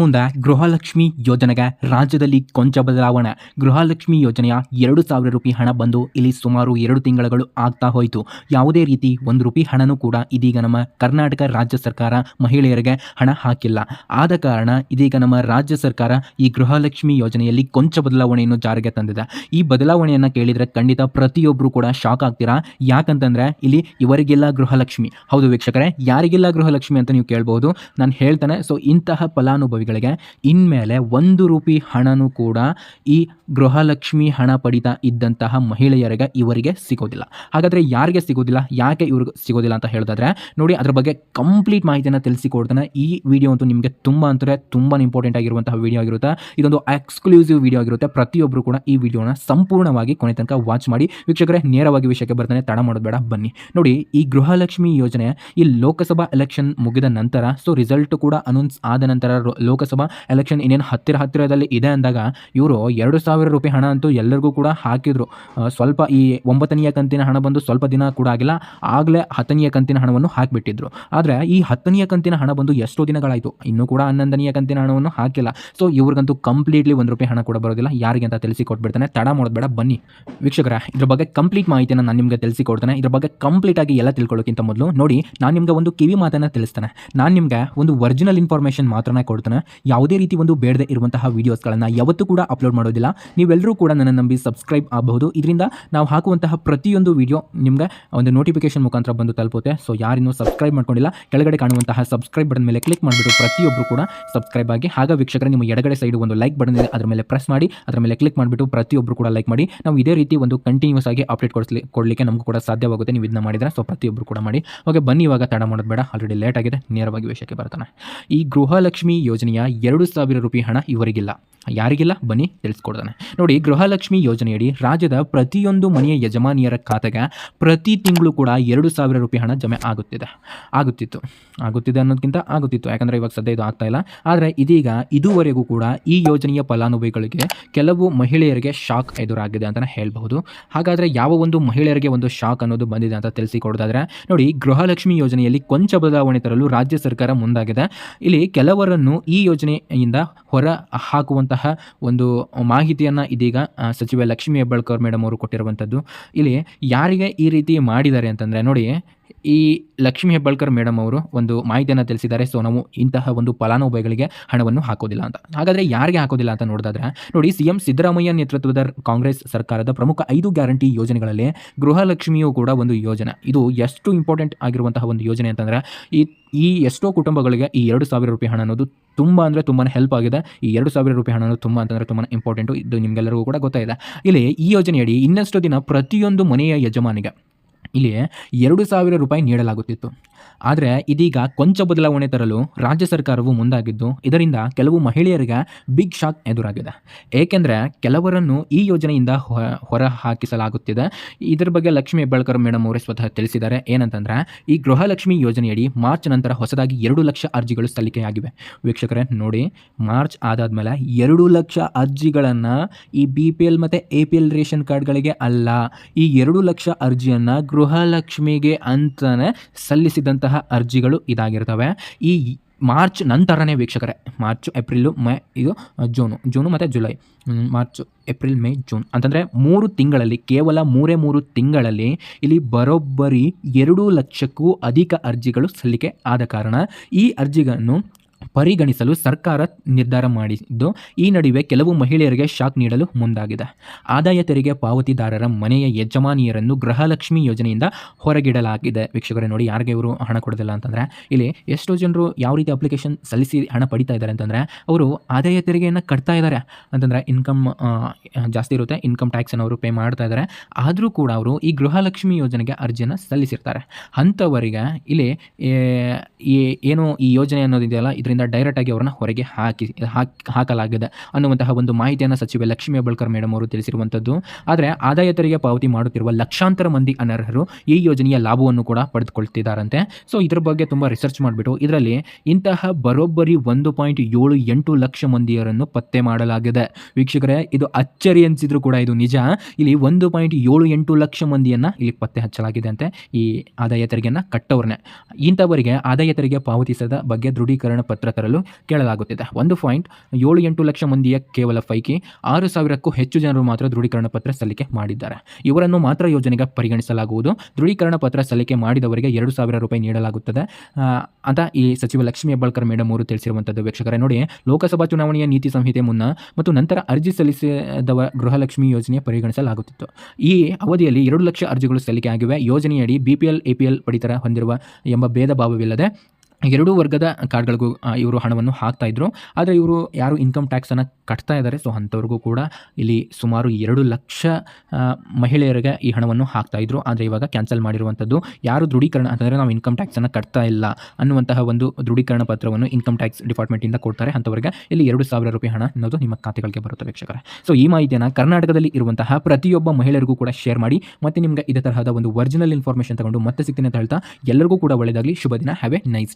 ಇನ್ಮುಂದೆ ಗೃಹಲಕ್ಷ್ಮಿ ಯೋಜನೆಗೆ ರಾಜ್ಯದಲ್ಲಿ ಕೊಂಚ ಬದಲಾವಣೆ. ಗೃಹಲಕ್ಷ್ಮಿ ಯೋಜನೆಯ ಎರಡು ಸಾವಿರ ರೂಪಾಯಿ ಹಣ ಬಂದು ಇಲ್ಲಿ ಸುಮಾರು ಎರಡು ತಿಂಗಳುಗಳು ಆಗ್ತಾ ಹೋಯಿತು. ಯಾವುದೇ ರೀತಿ ಒಂದು ರೂಪಾಯಿ ಹಣನೂ ಕೂಡ ಇದೀಗ ನಮ್ಮ ಕರ್ನಾಟಕ ರಾಜ್ಯ ಸರ್ಕಾರ ಮಹಿಳೆಯರಿಗೆ ಹಣ ಹಾಕಿಲ್ಲ. ಆದ ಕಾರಣ ಇದೀಗ ನಮ್ಮ ರಾಜ್ಯ ಸರ್ಕಾರ ಈ ಗೃಹಲಕ್ಷ್ಮಿ ಯೋಜನೆಯಲ್ಲಿ ಕೊಂಚ ಬದಲಾವಣೆಯನ್ನು ಜಾರಿಗೆ ತಂದಿದೆ. ಈ ಬದಲಾವಣೆಯನ್ನು ಕೇಳಿದರೆ ಖಂಡಿತ ಪ್ರತಿಯೊಬ್ಬರು ಕೂಡ ಶಾಕ್ ಆಗ್ತೀರಾ? ಯಾಕಂತಂದ್ರೆ ಇಲ್ಲಿ ಇವರಿಗೆಲ್ಲ ಗೃಹಲಕ್ಷ್ಮಿ. ಹೌದು ವೀಕ್ಷಕರೇ, ಯಾರಿಗೆಲ್ಲ ಗೃಹಲಕ್ಷ್ಮಿ ಅಂತ ನೀವು ಕೇಳಬಹುದು, ನಾನು ಹೇಳ್ತಾನೆ. ಸೊ ಇಂತಹ ಫಲಾನುಭವಿಗಳಿಗೆ ಇನ್ಮೇಲೆ ಒಂದು ರೂಪಿ ಹಣನೂ ಕೂಡ ಈ ಗೃಹಲಕ್ಷ್ಮಿ ಹಣ ಪಡಿತಾ ಇದ್ದಂತಹ ಮಹಿಳೆಯರಿಗೆ ಇವರಿಗೆ ಸಿಗೋದಿಲ್ಲ. ಹಾಗಾದರೆ ಯಾರಿಗೆ ಸಿಗೋದಿಲ್ಲ? ಯಾಕೆ ಇವ್ರಿಗೆ ಸಿಗೋದಿಲ್ಲ ಅಂತ ಹೇಳೋದಾದ್ರೆ, ನೋಡಿ ಅದರ ಬಗ್ಗೆ ಕಂಪ್ಲೀಟ್ ಮಾಹಿತಿಯನ್ನು ತಿಳಿಸಿಕೊಡ್ತಾನೆ. ಈ ವಿಡಿಯೋ ಅಂತೂ ನಿಮಗೆ ತುಂಬ ಅಂದರೆ ತುಂಬ ಇಂಪಾರ್ಟೆಂಟ್ ಆಗಿರುವಂತಹ ವಿಡಿಯೋ ಆಗಿರುತ್ತೆ. ಇದೊಂದು ಎಕ್ಸ್ಕ್ಲೂಸಿವ್ ವಿಡಿಯೋ ಆಗಿರುತ್ತೆ. ಪ್ರತಿಯೊಬ್ಬರು ಕೂಡ ಈ ವಿಡಿಯೋನ ಸಂಪೂರ್ಣವಾಗಿ ಕೊನೆ ತನಕ ವಾಚ್ ಮಾಡಿ. ವೀಕ್ಷಕರೇ, ನೇರವಾಗಿ ವಿಷಯಕ್ಕೆ ಬರ್ತಾನೆ, ತಡ ಮಾಡೋದು ಬೇಡ, ಬನ್ನಿ. ನೋಡಿ, ಈ ಗೃಹಲಕ್ಷ್ಮಿ ಯೋಜನೆ ಈ ಲೋಕಸಭಾ ಎಲೆಕ್ಷನ್ ಮುಗಿದ ನಂತರ ಸೊ ರಿಸಲ್ಟ್ ಕೂಡ ಅನೌನ್ಸ್ ಆದ ನಂತರ ಲೋಕಸಭಾ ಎಲೆಕ್ಷನ್ ಇನ್ನೇನು ಹತ್ತಿರ ಹತ್ತಿರದಲ್ಲಿ ಇದೆ ಅಂದಾಗ ಇವರು ಎರಡು ಸಾವಿರ ರೂಪಾಯಿ ಹಣ ಅಂತೂ ಎಲ್ಲರಿಗೂ ಕೂಡ ಹಾಕಿದ್ರು. ಸ್ವಲ್ಪ ಈ ಒಂಬತ್ತನೆಯ ಕಂತಿನ ಹಣ ಬಂದು ಸ್ವಲ್ಪ ದಿನ ಕೂಡ ಆಗಿಲ್ಲ, ಆಗಲೇ ಹತ್ತನೆಯ ಕಂತಿನ ಹಣವನ್ನು ಹಾಕಿಬಿಟ್ಟಿದ್ರು. ಆದರೆ ಈ ಹತ್ತನೆಯ ಕಂತಿನ ಹಣ ಬಂದು ಎಷ್ಟೋ ದಿನಗಳಾಯಿತು, ಇನ್ನೂ ಕೂಡ ಹನ್ನೊಂದನೆಯ ಕಂತಿನ ಹಣವನ್ನು ಹಾಕಿಲ್ಲ. ಸೊ ಇವ್ರಿಗಂತೂ ಕಂಪ್ಲೀಟ್ಲಿ ಒಂದು ರೂಪಾಯಿ ಹಣ ಕೂಡ ಬರೋದಿಲ್ಲ. ಯಾರಿಗೆ ಅಂತ ತಿಳಿಸಿ ಕೊಟ್ಬಿಡ್ತಾನೆ ತಡ ಮಾಡೋದು ಬನ್ನಿ. ವೀಕ್ಷಕರ, ಇದ್ರ ಬಗ್ಗೆ ಕಂಪ್ಲೀಟ್ ಮಾಹಿತಿಯನ್ನು ನಾನು ನಿಮಗೆ ತಿಳಿಸಿಕೊಡ್ತೇನೆ. ಇದ್ರ ಬಗ್ಗೆ ಕಂಪ್ಲೀಟ್ ಆಗಿ ಎಲ್ಲ ತಿಳ್ಕೊಳ್ಳೋಕ್ಕಿಂತ ಮೊದಲು ನೋಡಿ, ನಾನು ನಿಮಗೆ ಒಂದು ಕಿವಿ ಮಾತನ್ನು ತಿಳಿಸ್ತೇನೆ. ನಾನು ನಿಮಗೆ ಒಂದು ಒರಿಜಿನಲ್ ಇನ್ಫಾರ್ಮೇಷನ್ ಮಾತ್ರನೇ ಕೊಡ್ತೇನೆ. ಯಾವುದೇ ರೀತಿ ಒಂದು ಬೇಡದೆ ಇರುವಂತಹ ವೀಡಿಯೋಸ್ಗಳನ್ನು ಯಾವತ್ತೂ ಕೂಡ ಅಪ್ಲೋಡ್ ಮಾಡೋದಿಲ್ಲ. ನೀವೆಲ್ಲರೂ ಕೂಡ ನನ್ನ ನಂಬಿ ಸಬ್ಸ್ಕ್ರೈಬ್ ಆಗಬಹುದು. ಇದರಿಂದ ನಾವು ಹಾಕುವಂತಹ ಪ್ರತಿಯೊಂದು ವಿಡಿಯೋ ನಿಮಗೆ ಒಂದು ನೋಟಿಫಿಕೇಶನ್ ಮುಖಾಂತರ ಬಂದು ತಲುಪುತ್ತೆ. ಸೊ ಯಾರಿನ್ನೂ ಸಬ್ಸ್ಕ್ರೈಬ್ ಮಾಡ್ಕೊಂಡಿಲ್ಲ, ಕೆಳಗಡೆ ಕಾಣುವಂತಹ ಸಬ್ಸ್ಕ್ರೈಬ್ ಬಟನ್ ಮೇಲೆ ಕ್ಲಿಕ್ ಮಾಡಿಬಿಟ್ಟು ಪ್ರತಿಯೊಬ್ಬರು ಕೂಡ ಸಬ್ಸ್ಕ್ರೈಬ್ ಆಗಿ, ಹಾಗೆ ವೀಕ್ಷಕರ ನಿಮ್ಮ ಎಡಗಡೆ ಸೈಡ್ ಒಂದು ಲೈಕ್ ಬಟನ್ ಇದೆ, ಅದರ ಮೇಲೆ ಪ್ರೆಸ್ ಮಾಡಿ, ಅದರ ಮೇಲೆ ಕ್ಲಿಕ್ ಮಾಡಿಬಿಟ್ಟು ಪ್ರತಿಯೊಬ್ಬರು ಕೂಡ ಲೈಕ್ ಮಾಡಿ. ನಾವು ಇದೇ ರೀತಿ ಒಂದು ಕಂಟಿನ್ಯೂಸ್ ಆಗಿ ಅಪ್ಡೇಟ್ ಕೊಡಿಸ್ಲಿ ಕೊಡಲಿಕ್ಕೆ ನಮಗೂ ಕೂಡ ಸಾಧ್ಯವಾಗುತ್ತೆ. ನೀವು ಇದನ್ನ ಮಾಡಿದರೆ ಸೊ ಪ್ರತಿಯೊಬ್ಬರು ಕೂಡ ಮಾಡಿ. ಓಕೆ ಬನ್ನಿ ಇವಾಗ ತಡ ಮಾಡೋದು ಬೇಡ. ಆಲ್ರೆಡಿ ಲೇಟ್ ಆಗಿದೆ. ನೇರವಾಗಿ ವಿಷಯಕ್ಕೆ ಬರ್ತಾನೆ. ಈ ಗೃಹಲಕ್ಷ್ಮಿ ಯೋಜನೆಯ ಎರಡು ಸಾವಿರ ರೂಪಾಯಿ ಹಣ ಇವರಿಗಿಲ್ಲ. ಯಾರಿಗಿಲ್ಲ? ಬನ್ನಿ ತಿಳಿಸ್ಕೊಡ್ತಾನೆ. ನೋಡಿ, ಗೃಹಲಕ್ಷ್ಮಿ ಯೋಜನೆಯಡಿ ರಾಜ್ಯದ ಪ್ರತಿಯೊಂದು ಮನೆಯ ಯಜಮಾನಿಯರ ಖಾತೆಗೆ ಪ್ರತಿ ತಿಂಗಳು ಕೂಡ ಎರಡು ಸಾವಿರ ರೂಪಾಯಿ ಹಣ ಜಮೆ ಆಗುತ್ತಿದೆ. ಆಗುತ್ತಿತ್ತು. ಆಗುತ್ತಿದೆ ಅನ್ನೋದಕ್ಕಿಂತ ಆಗುತ್ತಿತ್ತು. ಯಾಕಂದರೆ ಇವಾಗ ಸದ್ಯ ಇದು ಆಗ್ತಾ ಇಲ್ಲ. ಆದರೆ ಇದೀಗ ಇದುವರೆಗೂ ಕೂಡ ಈ ಯೋಜನೆಯ ಫಲಾನುಭವಿಗಳಿಗೆ ಕೆಲವು ಮಹಿಳೆಯರಿಗೆ ಶಾಕ್ ಎದುರಾಗಿದೆ ಅಂತಲೇ ಹೇಳಬಹುದು. ಹಾಗಾದರೆ ಯಾವ ಒಂದು ಮಹಿಳೆಯರಿಗೆ ಒಂದು ಶಾಕ್ ಅನ್ನೋದು ಬಂದಿದೆ ಅಂತ ತಿಳಿಸಿಕೊಡೋದಾದರೆ, ನೋಡಿ, ಗೃಹಲಕ್ಷ್ಮಿ ಯೋಜನೆಯಲ್ಲಿ ಕೊಂಚ ಬದಲಾವಣೆ ತರಲು ರಾಜ್ಯ ಸರ್ಕಾರ ಮುಂದಾಗಿದೆ. ಇಲ್ಲಿ ಕೆಲವರನ್ನು ಯೋಜನೆಯಿಂದ ಹೊರ ಹಾಕುವಂತಹ ಒಂದು ಮಾಹಿತಿಯನ್ನು ಇದೀಗ ಸಚಿವೆ ಲಕ್ಷ್ಮೀ ಹೆಬ್ಬಾಳ್ಕರ್ ಮೇಡಮ್ ಅವರು ಕೊಟ್ಟಿರುವಂಥದ್ದು. ಇಲ್ಲಿ ಯಾರಿಗೆ ಈ ರೀತಿ ಮಾಡಿದ್ದಾರೆ ಅಂತಂದರೆ ನೋಡಿ ಈ ಲಕ್ಷ್ಮೀ ಹೆಬ್ಬಾಳ್ಕರ್ ಮೇಡಮ್ ಅವರು ಒಂದು ಮಾಹಿತಿಯನ್ನು ತಿಳಿಸಿದ್ದಾರೆ. ಸೊ ನಾವು ಇಂತಹ ಒಂದು ಫಲಾನುಭವಿಗಳಿಗೆ ಹಣವನ್ನು ಹಾಕೋದಿಲ್ಲ ಅಂತ. ಹಾಗಾದರೆ ಯಾರಿಗೆ ಹಾಕೋದಿಲ್ಲ ಅಂತ ನೋಡಿದಾದ್ರೆ, ನೋಡಿ ಸಿ ಎಂ ಸಿದ್ದರಾಮಯ್ಯ ನೇತೃತ್ವದ ಕಾಂಗ್ರೆಸ್ ಸರ್ಕಾರದ ಪ್ರಮುಖ ಐದು ಗ್ಯಾರಂಟಿ ಯೋಜನೆಗಳಲ್ಲಿ ಗೃಹಲಕ್ಷ್ಮಿಯು ಕೂಡ ಒಂದು ಯೋಜನೆ. ಇದು ಎಷ್ಟು ಇಂಪಾರ್ಟೆಂಟ್ ಆಗಿರುವಂತಹ ಒಂದು ಯೋಜನೆ ಅಂತಂದರೆ, ಈ ಈ ಎಷ್ಟೋ ಕುಟುಂಬಗಳಿಗೆ ಈ ಎರಡು ಸಾವಿರ ರೂಪಾಯಿ ಹಣ ಅನ್ನೋದು ತುಂಬ ಅಂದರೆ ತುಂಬಾ ಹೆಲ್ಪ್ ಆಗಿದೆ. ಈ ಎರಡು ಸಾವಿರ ರೂಪಾಯಿ ಹಣ ಅನ್ನೋದು ತುಂಬ ಅಂತಂದರೆ ತುಂಬಾ ಇಂಪಾರ್ಟೆಂಟು ಇದು ನಿಮಗೆಲ್ಲರಿಗೂ ಕೂಡ ಗೊತ್ತಾಯಿದೆ ಇಲ್ಲಿ ಈ ಯೋಜನೆಯಡಿ ಇನ್ನಷ್ಟು ದಿನ ಪ್ರತಿಯೊಂದು ಮನೆಯ ಯಜಮಾನಿಗೆ ಇಲ್ಲಿ ಎರಡು ಸಾವಿರ ರೂಪಾಯಿ ನೀಡಲಾಗುತ್ತಿತ್ತು. ಆದರೆ ಇದೀಗ ಕೊಂಚ ಬದಲಾವಣೆ ತರಲು ರಾಜ್ಯ ಸರ್ಕಾರವು ಮುಂದಾಗಿದ್ದು, ಇದರಿಂದ ಕೆಲವು ಮಹಿಳೆಯರಿಗೆ ಬಿಗ್ ಶಾಕ್ ಎದುರಾಗಿದೆ. ಏಕೆಂದರೆ ಕೆಲವರನ್ನು ಈ ಯೋಜನೆಯಿಂದ ಹೊರ ಹಾಕಿಸಲಾಗುತ್ತಿದೆ ಇದರ ಬಗ್ಗೆ ಲಕ್ಷ್ಮೀ ಹೆಬ್ಬಾಳ್ಕರ್ ಮೇಡಮ್ ಅವರೇ ಸ್ವತಃ ತಿಳಿಸಿದ್ದಾರೆ. ಏನಂತಂದರೆ, ಈ ಗೃಹಲಕ್ಷ್ಮಿ ಯೋಜನೆಯಡಿ ಮಾರ್ಚ್ ನಂತರ ಹೊಸದಾಗಿ ಎರಡು ಲಕ್ಷ ಅರ್ಜಿಗಳು ಸಲ್ಲಿಕೆಯಾಗಿವೆ. ವೀಕ್ಷಕರೇ, ನೋಡಿ, ಮಾರ್ಚ್ ಆದಾದ ಮೇಲೆ ಎರಡು ಲಕ್ಷ ಅರ್ಜಿಗಳನ್ನು ಈ ಬಿ ಪಿ ಎಲ್ ಮತ್ತು ಎ ಪಿ ಎಲ್ ರೇಷನ್ ಕಾರ್ಡ್ಗಳಿಗೆ ಅಲ್ಲ, ಈ ಎರಡು ಲಕ್ಷ ಅರ್ಜಿಯನ್ನು ಗೃಹಲಕ್ಷ್ಮಿಗೆ ಅಂತಲೇ ಸಲ್ಲಿಸಿದಂತಹ ಅರ್ಜಿಗಳು ಇದಾಗಿರ್ತವೆ. ಈ ಮಾರ್ಚ್ ನಂತರನೇ ವೀಕ್ಷಕರೇ, ಮಾರ್ಚ್, ಏಪ್ರಿಲು, ಮೇ, ಇದು ಜೂನು ಜೂನು ಮತ್ತು July March, April, May, June ಅಂತಂದರೆ ಮೂರು ತಿಂಗಳಲ್ಲಿ, ಕೇವಲ ಮೂರೇ ಮೂರು ತಿಂಗಳಲ್ಲಿ ಇಲ್ಲಿ ಬರೋಬ್ಬರಿ ಎರಡು ಲಕ್ಷಕ್ಕೂ ಅಧಿಕ ಅರ್ಜಿಗಳು ಸಲ್ಲಿಕೆ ಆದ ಕಾರಣ ಈ ಅರ್ಜಿಗಳನ್ನು ಪರಿಗಣಿಸಲು ಸರ್ಕಾರ ನಿರ್ಧಾರ ಮಾಡಿದ್ದು, ಈ ನಡುವೆ ಕೆಲವು ಮಹಿಳೆಯರಿಗೆ ಶಾಕ್ ನೀಡಲು ಮುಂದಾಗಿದೆ. ಆದಾಯ ತೆರಿಗೆ ಪಾವತಿದಾರರ ಮನೆಯ ಯಜಮಾನಿಯರನ್ನು ಗೃಹಲಕ್ಷ್ಮಿ ಯೋಜನೆಯಿಂದ ಹೊರಗಿಡಲಾಗಿದೆ. ವೀಕ್ಷಕರೇ, ನೋಡಿ, ಯಾರಿಗೆ ಇವರು ಹಣ ಕೊಡೋದಿಲ್ಲ ಅಂತಂದರೆ, ಇಲ್ಲಿ ಎಷ್ಟೋ ಜನರು ಯಾವ ರೀತಿ ಅಪ್ಲಿಕೇಶನ್ ಸಲ್ಲಿಸಿ ಹಣ ಪಡಿತಾ ಇದ್ದಾರೆ ಅಂತಂದರೆ, ಅವರು ಆದಾಯ ತೆರಿಗೆಯನ್ನು ಕಟ್ತಾ ಇದ್ದಾರೆ. ಅಂತಂದರೆ ಇನ್ಕಮ್ ಜಾಸ್ತಿ ಇರುತ್ತೆ ಇನ್ಕಮ್ ಟ್ಯಾಕ್ಸನ್ನು ಅವರು ಪೇ ಮಾಡ್ತಾ ಇದ್ದಾರೆ. ಆದರೂ ಕೂಡ ಅವರು ಈ ಗೃಹಲಕ್ಷ್ಮಿ ಯೋಜನೆಗೆ ಅರ್ಜಿಯನ್ನು ಸಲ್ಲಿಸಿರ್ತಾರೆ. ಅಂಥವರಿಗೆ ಇಲ್ಲಿ ಏನು ಈ ಯೋಜನೆ ಅನ್ನೋದಿದೆಯಲ್ಲ ಇದರಿಂದ ಡೈರೆಕ್ಟಾಗಿ ಅವರನ್ನ ಹೊರಗೆ ಹಾಕಿ ಹಾಕಿ, ಹಾಕಲಾಗಿದೆ ಅನ್ನುವಂತಹ ಒಂದು ಮಾಹಿತಿಯನ್ನು ಸಚಿವೆ ಲಕ್ಷ್ಮೀ ಹೆಬ್ಬಾಳ್ಕರ್ ಮೇಡಮ್ ಅವರು ತಿಳಿಸಿರುವಂಥದ್ದು ಆದರೆ ಆದಾಯ ತೆರಿಗೆ ಪಾವತಿ ಮಾಡುತ್ತಿರುವ ಲಕ್ಷಾಂತರ ಮಂದಿ ಅನರ್ಹರು ಈ ಯೋಜನೆಯ ಲಾಭವನ್ನು ಕೂಡ ಪಡೆದುಕೊಳ್ತಿದ್ದಾರಂತೆ. ಸೊ ಇದರ ಬಗ್ಗೆ ತುಂಬ ರಿಸರ್ಚ್ ಮಾಡಿಬಿಟ್ಟು ಇದರಲ್ಲಿ ಇಂತಹ ಬರೋಬ್ಬರಿ ಒಂದು ಪಾಯಿಂಟ್ ಏಳು ಎಂಟು ಲಕ್ಷ ಮಂದಿಯರನ್ನು ಪತ್ತೆ ಮಾಡಲಾಗಿದೆ. ವೀಕ್ಷಕರೇ, ಇದು ಅಚ್ಚರಿ ಅನಿಸಿದ್ರು ಕೂಡ ಇದು ನಿಜ. ಇಲ್ಲಿ ಒಂದು ಪಾಯಿಂಟ್ ಏಳು ಎಂಟು ಲಕ್ಷ ಮಂದಿಯನ್ನು ಇಲ್ಲಿ ಪತ್ತೆ ಹಚ್ಚಲಾಗಿದೆ ಅಂತೆ ಈ ಆದಾಯ ತೆರಿಗೆಯನ್ನು ಕಟ್ಟೋರನ್ನೇ ಇಂಥವರಿಗೆ ಆದಾಯ ತೆರಿಗೆ ಪಾವತಿಸದ ಬಗ್ಗೆ ದೃಢೀಕರಣ ಪತ್ರ ಪತ್ರ ತರಲು ಕೇಳಲಾಗುತ್ತಿದೆ. ಒಂದು ಪಾಯಿಂಟ್ ಏಳು ಎಂಟು ಲಕ್ಷ ಮಂದಿಯ ಕೇವಲ ಪೈಕಿ ಆರು ಸಾವಿರಕ್ಕೂ ಹೆಚ್ಚು ಜನರು ಮಾತ್ರ ದೃಢೀಕರಣ ಪತ್ರ ಸಲ್ಲಿಕೆ ಮಾಡಿದ್ದಾರೆ. ಇವರನ್ನು ಮಾತ್ರ ಯೋಜನೆಗೆ ಪರಿಗಣಿಸಲಾಗುವುದು. ದೃಢೀಕರಣ ಪತ್ರ ಸಲ್ಲಿಕೆ ಮಾಡಿದವರಿಗೆ ಎರಡು ಸಾವಿರ ರೂಪಾಯಿ ನೀಡಲಾಗುತ್ತದೆ. ಅಂತ ಈ ಸಚಿವ ಲಕ್ಷ್ಮೀ ಹೆಬ್ಬಾಳ್ಕರ್ ಮೇಡಮ್ ಅವರು ತಿಳಿಸಿರುವಂಥದ್ದು. ವೀಕ್ಷಕರೇ, ನೋಡಿ, ಲೋಕಸಭಾ ಚುನಾವಣೆಯ ನೀತಿ ಸಂಹಿತೆ ಮುನ್ನ ಮತ್ತು ನಂತರ ಅರ್ಜಿ ಸಲ್ಲಿಸಿದವ ಗೃಹಲಕ್ಷ್ಮಿ ಯೋಜನೆ ಪರಿಗಣಿಸಲಾಗುತ್ತಿತ್ತು. ಈ ಅವಧಿಯಲ್ಲಿ ಎರಡು ಲಕ್ಷ ಅರ್ಜಿಗಳು ಸಲ್ಲಿಕೆ ಆಗಿವೆ. ಯೋಜನೆಯಡಿ ಬಿಪಿಎಲ್, ಎಪಿಎಲ್ ಪಡಿತರ ಹೊಂದಿರುವ ಎಂಬ ಭೇದ ಭಾವವಿಲ್ಲದೆ ಎರಡೂ ವರ್ಗದ ಕಾರ್ಡ್ಗಳಿಗೂ ಇವರು ಹಣವನ್ನು ಹಾಕ್ತಾಯಿದ್ರು ಆದರೆ ಇವರು ಯಾರು ಇನ್ಕಮ್ ಟ್ಯಾಕ್ಸನ್ನು ಕಟ್ತಾ ಇದ್ದಾರೆ ಸೊ ಅಂಥವ್ರಿಗೂ ಕೂಡ ಇಲ್ಲಿ ಸುಮಾರು ಎರಡು ಲಕ್ಷ ಮಹಿಳೆಯರಿಗೆ ಈ ಹಣವನ್ನು ಹಾಕ್ತಾಯಿದ್ರು ಆದರೆ ಇವಾಗ ಕ್ಯಾನ್ಸಲ್ ಮಾಡಿರುವಂಥದ್ದು ಯಾರು ದೃಢೀಕರಣ, ಅಂತಂದರೆ ನಾವು ಇನ್ಕಮ್ ಟ್ಯಾಕ್ಸನ್ನು ಕಟ್ತಾ ಇಲ್ಲ ಅನ್ನುವಂತಹ ಒಂದು ದೃಢೀಕರಣ ಪತ್ರವನ್ನು ಇನ್ಕಮ್ ಟ್ಯಾಕ್ಸ್ ಡಿಪಾರ್ಟ್ಮೆಂಟಿಂದ ಕೊಡ್ತಾರೆ. ಅಂಥವ್ರಿಗೆ ಇಲ್ಲಿ ಎರಡು ಸಾವಿರ ರೂಪಾಯಿ ಹಣ ಅನ್ನೋದು ನಿಮ್ಮ ಖಾತೆಗಳಿಗೆ ಬರುತ್ತೆ ವೀಕ್ಷಕರೇ. ಸೊ ಈ ಮಾಹಿತಿಯನ್ನು ಕರ್ನಾಟಕದಲ್ಲಿ ಇರುವಂತಹ ಪ್ರತಿಯೊಬ್ಬ ಮಹಿಳೆಯರಿಗೂ ಕೂಡ ಶೇರ್ ಮಾಡಿ, ಮತ್ತು ನಿಮಗೆ ಇದೇ ತರಹದ ಒಂದು ಒರಿಜಿನಲ್ ಇನ್ಫಾರ್ಮೇಷನ್ ತಗೊಂಡು ಮತ್ತೆ ಸಿಗ್ತೀನಿ ಅಂತ ಹೇಳ್ತಾ, ಎಲ್ಲರಿಗೂ ಕೂಡ ಒಳ್ಳೆಯದಾಗಲಿ ಶುಭ ದಿನ ಹ್ಯಾವ್ ಎ ನೈಸ್